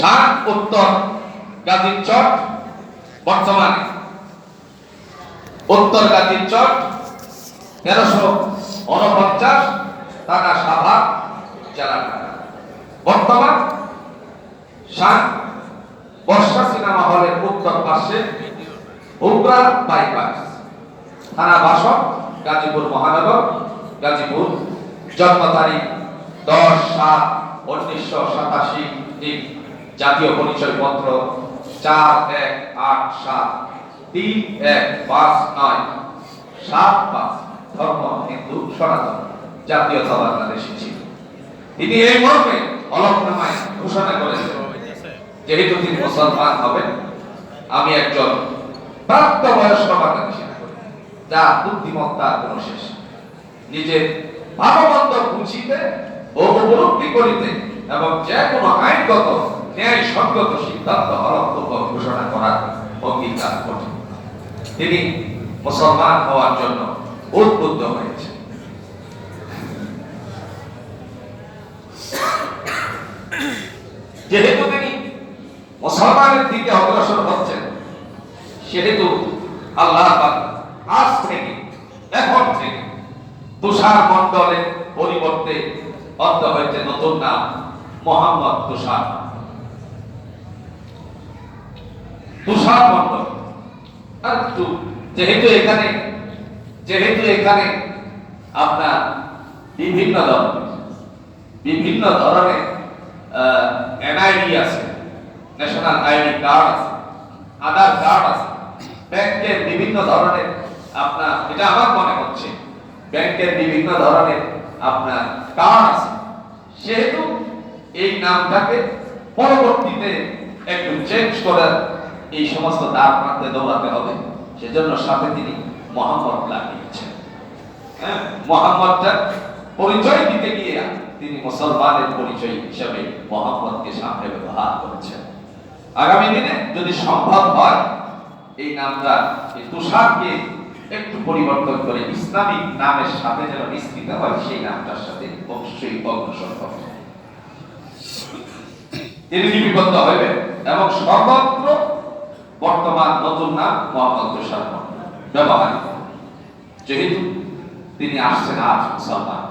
শান উত্তর, গাজীর চট বর্তমানে। উত্তর গাজীর চট তেরোশো উনপঞ্চাশ টাকা সাভা জেলা। বর্তমান শান বর্ষা সিনেমা হলের উত্তর পাশে উগ্রা বাইপাস। থানা বাসক, গাজীপুর মহানগর, গাজীপুর, জন্ম তারিখ দশ সাত উনিশশো সাতাশি দিন জাতীয় পরিচয় পত্র চার এক আট সাত তিন এক পাঁচ নয় সাত পাঁচ ধর্ম হিন্দু সনাতন জাতীয়তা বাংলাদেশী ছিল তিনি এই মর্মে অলকনামায় ঘোষণা করেছেন যেহেতু তিনি মুসলমান হবেন, আমি একজন প্রাপ্তবয়স্ক বাংলাদেশী নাগরিক, যা বুদ্ধিমত্তার কোন শেষ। নিজের ভাবমন্দ বুঝিতে ও উপলব্ধি করিতে এবং যে কোনো আইনগত ন্যায় সঙ্গত সিদ্ধান্ত হরক্তব্য ঘোষণা করার অঙ্গীকার করেন তিনি মুসলমান হওয়ার জন্য উদ্বুদ্ধ হয়েছে যেহেতু তিনি মুসলমানের দিকে অগ্রসর হচ্ছেন, সেহেতু আল্লাহ আজ থেকে এখন থেকে তুষার মণ্ডলের পরিবর্তে অন্ত হয়েছে নতুন নাম মোহাম্মদ তুষার। তুষার মণ্ডল আর যেহেতু এখানে যেহেতু এখানে আপনার বিভিন্ন ধরনের বিভিন্ন ধরনের এনআইডি আছে ন্যাশনাল আইডি কার্ড আছে, আধার কার্ড আছে, ব্যাংকের বিভিন্ন ধরনের আপনার এটা আমার মনে হচ্ছে, ব্যাংকের বিভিন্ন ধরনের আপনার কার্ড আছে। সেহেতু এই নামটাকে পরবর্তীতে একটু চেঞ্জ করার এই সমস্ত দ্বার প্রান্তে দৌড়াতে হবে। সেজন্য সাথে তিনি মোহাম্মদ লাগিয়েছেন হ্যাঁ পরিচয় দিতে গিয়ে তিনি মুসলমানের পরিচয় হিসেবে সামনে ব্যবহার আগামী দিনে যদি সম্ভব হয়, এই নামটা, এই তুষারকে একটু পরিবর্তন করে ইসলামিক নামের সাথে যেন মিশ্রিত হয়, সেই নামটার সাথে অবশ্যই অগ্রসর হবে। তিনি লিপিবদ্ধ হইবে এবং সর্বত্র বর্তমান নতুন নাম মোহাম্মদ তুষার ব্যবহার যেহেতু তিনি আসছেন আজ মুসলমান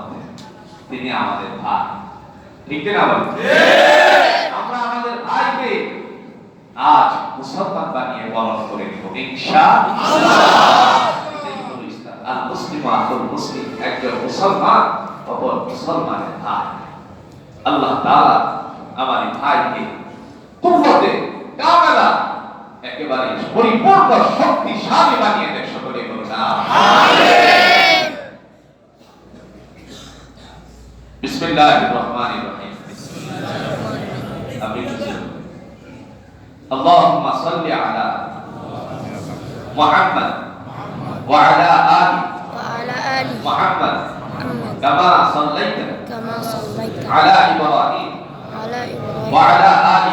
তিনি আমাদের ভাই। ঠিক না আমরা আমাদের ভাইকে আজ মুসলমান বানিয়ে বরণ করে নিব মুসলিম আকুল মুসলিম, একজন মুসলমান অপর মুসলমানের ভাই। আল্লাহ তাআলা আমার ভাইকে কুফতে কামেলা একেবারে পরিপূর্ণ শক্তিশালী বানিয়ে দেশ সকলে বলুন বিসমিল্লাহির রহমানির রহিম আমি اللهم صل على محمد وعلى آل وعلى آل محمد محمد كما صليت كما صليت على إبراهيم على إبراهيم وعلى آل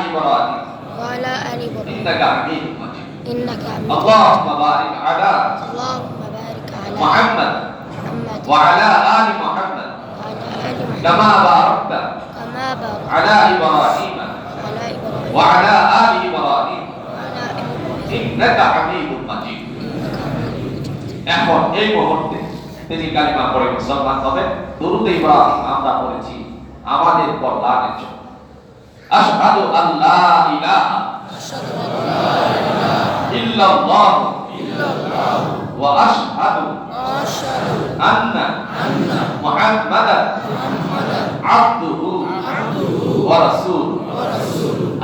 إنك حميد مجيد إنك حميد اللهم بارك على اللهم بارك على محمد محمد وعلى آل محمد وعلى آل محمد كما باركت كما باركت على إبراهيم على إبراهيم وعلى آل إبراهيم وعلى آل إبراهيم إنك حميد مجيد إنك حميد এখন এই মুহূর্তে তিনি কালিমা পড়ে মুসলমান হবেন দুরুদ ইব্রাহিম আমরা পড়েছি আমাদের কল্যাণের জন্য আশহাদু আল্লা ইলাহা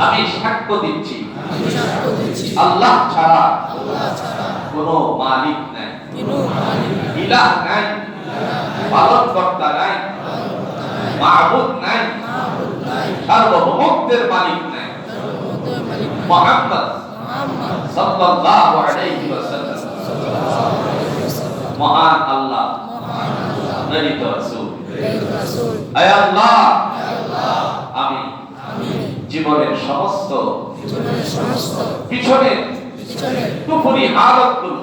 আমি সাক্ষ্য দিচ্ছি। আল্লাহ ছাড়া আল্লাহ কোনো মালিক নাই। কোনো মালিক নাই। ইলাহ নাই। পালনকর্তা নাই। মাহবুব নাই। সার্বভৌমত্বের মালিক মোহাম্মদ সাল্লাল্লাহু আলাইহি ওয়াসাল্লাম। মহান আল্লাহ প্রেরিত রাসূল। আয় আল্লাহ আমি জীবনের সমস্ত পিছনে টুকুরি হালতগুলো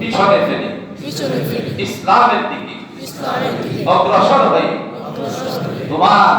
পিছনে ফেলে ইসলামের দিকে অগ্রসর হয়ে তোমার